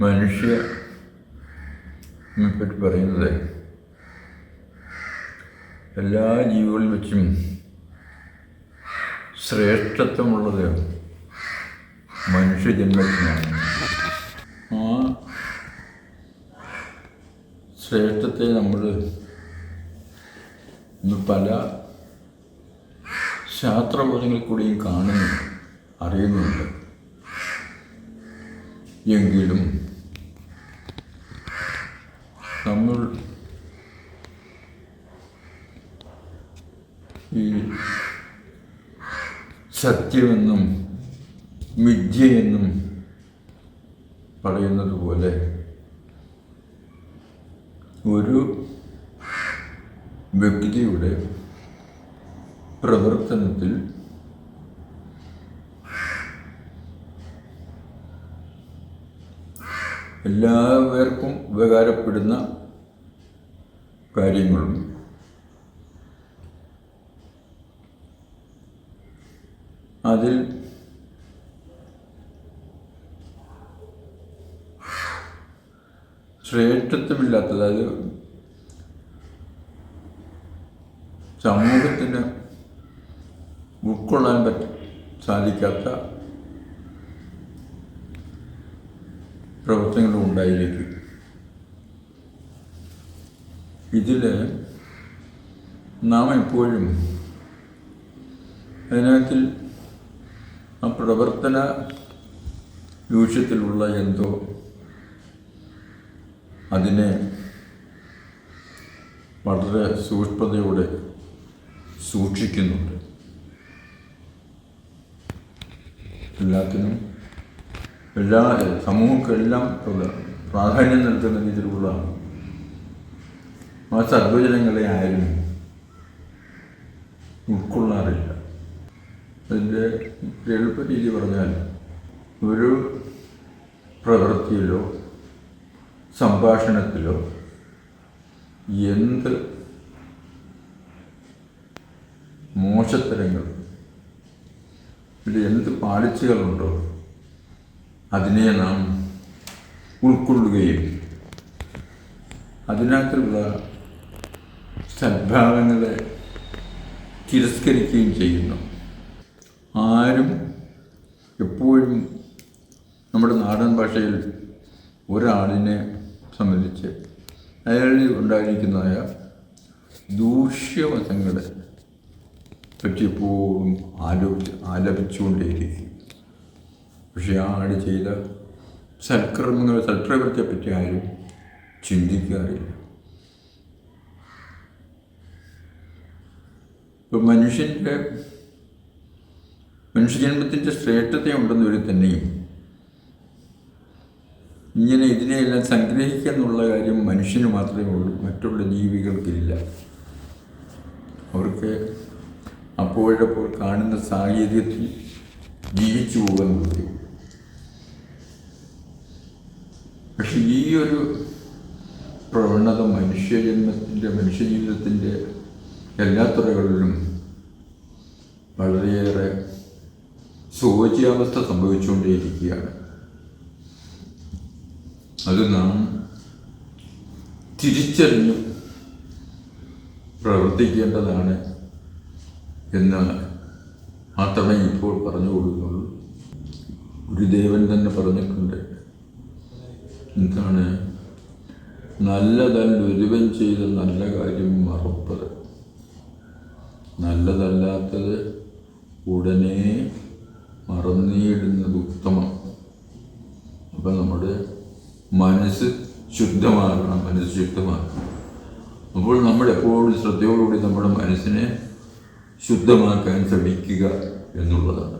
മനുഷ്യ പറ്റി പറയുന്നത് എല്ലാ ജീവികളിൽ വെച്ചും ശ്രേഷ്ഠത്വമുള്ളത് മനുഷ്യജന്മത്തിനാണ് ആ ശ്രേഷ്ഠത്തെ നമ്മൾ ഇന്ന് പല ശാസ്ത്രബോധങ്ങളിൽ കൂടിയും കാണുന്നു അറിയുന്നുണ്ട്. എങ്കിലും നമ്മൾ ഈ സത്യമെന്നും മിഥ്യയെന്നും പറയുന്നത് പോലെ ഒരു വ്യക്തിയുടെ പ്രവർത്തനത്തിൽ എല്ലാവർക്കും ഉപകാരപ്പെടുന്ന കാര്യങ്ങളും അതിൽ ശ്രേഷ്ഠത്വമില്ലാത്തത് അതായത് സമൂഹത്തിന് ഉൾക്കൊള്ളാൻ പറ്റ സാധിക്കാത്ത പ്രവർത്തനങ്ങളും ഉണ്ടായിരിക്കും ഇതിൽ നാം എപ്പോഴും അതിനകത്തിൽ ആ പ്രവർത്തന രൂക്ഷത്തിലുള്ള എന്തോ അതിനെ വളരെ സൂക്ഷ്മതയോടെ സൂക്ഷിക്കുന്നുണ്ട്. എല്ലാത്തിനും എല്ലാ സമൂഹക്കെല്ലാം പ്രാധാന്യം നൽകുന്ന രീതിയിലുള്ള ആ സർവജനങ്ങളെ ആരും ഉൾക്കൊള്ളാറില്ല. അതിന്റെ എളുപ്പ രീതി പറഞ്ഞാൽ ഒരു പ്രവൃത്തിയിലോ സംഭാഷണത്തിലോ എന്ത് മോശത്തരങ്ങൾ ഇതിൽ എന്ത് പാളിച്ചകളുണ്ടോ അതിനെ നാം ഉൾക്കൊള്ളുകയും അതിനകത്തുള്ള സദ്ഭാവങ്ങളെ തിരസ്കരിക്കുകയും ചെയ്യുന്നു. ആരും എപ്പോഴും നമ്മുടെ നാടൻ ഭാഷയിൽ ഒരാളിനെ സംബന്ധിച്ച് അയാളിൽ ഉണ്ടായിരിക്കുന്നതായ ദൂഷ്യവശങ്ങളെ പറ്റിയപ്പോഴും ആലോചിച്ച് ആലപിച്ചുകൊണ്ടേയിരിക്കും. പക്ഷെ ആട് ചെയ്ത സൽക്കർമ്മങ്ങൾ സൽപ്രവൃത്തിയെ പറ്റി ആരും ചിന്തിക്കാറില്ല. ഇപ്പം മനുഷ്യന്റെ മനുഷ്യജന്മത്തിന്റെ ഉണ്ടെന്നൊരു തന്നെയും ഇങ്ങനെ ഇതിനെയെല്ലാം സംഗ്രഹിക്കുക എന്നുള്ള കാര്യം മനുഷ്യന് മാത്രമേ ഉള്ളൂ മറ്റുള്ള ജീവികൾക്കില്ല. അവർക്ക് അപ്പോഴപ്പോൾ കാണുന്ന സാഹചര്യത്തിൽ ജീവിച്ചു പറ്റും പക്ഷെ ഈ ഒരു പ്രവണത മനുഷ്യജന്മത്തിന്റെ മനുഷ്യജീവിതത്തിന്റെ എല്ലാ തുറകളിലും വളരെയേറെ ശോച്യാവസ്ഥ സംഭവിച്ചുകൊണ്ടേയിരിക്കുകയാണ്. അത് നാം തിരിച്ചറിഞ്ഞു പ്രവർത്തിക്കേണ്ടതാണ് എന്ന് മാത്രമേ ഇപ്പോൾ പറഞ്ഞു കൊടുക്കുന്നുള്ളൂ ഗുരുദേവൻ തന്നെ പറഞ്ഞിട്ടുണ്ട്. എന്താണ്? നല്ലതല്ല ഒരുവൻ ചെയ്ത നല്ല കാര്യം മറപ്പത്. നല്ലതല്ലാത്തത് ഉടനെ മറന്നിടുന്നത് ഉത്തമം. അപ്പം നമ്മുടെ മനസ്സ് ശുദ്ധമാകണം മനസ്സ് ശുദ്ധമാകണം. അപ്പോൾ നമ്മൾ എപ്പോഴും ശ്രദ്ധയോടുകൂടി നമ്മുടെ മനസ്സിനെ ശുദ്ധമാക്കാൻ ശ്രമിക്കുക എന്നുള്ളതാണ്.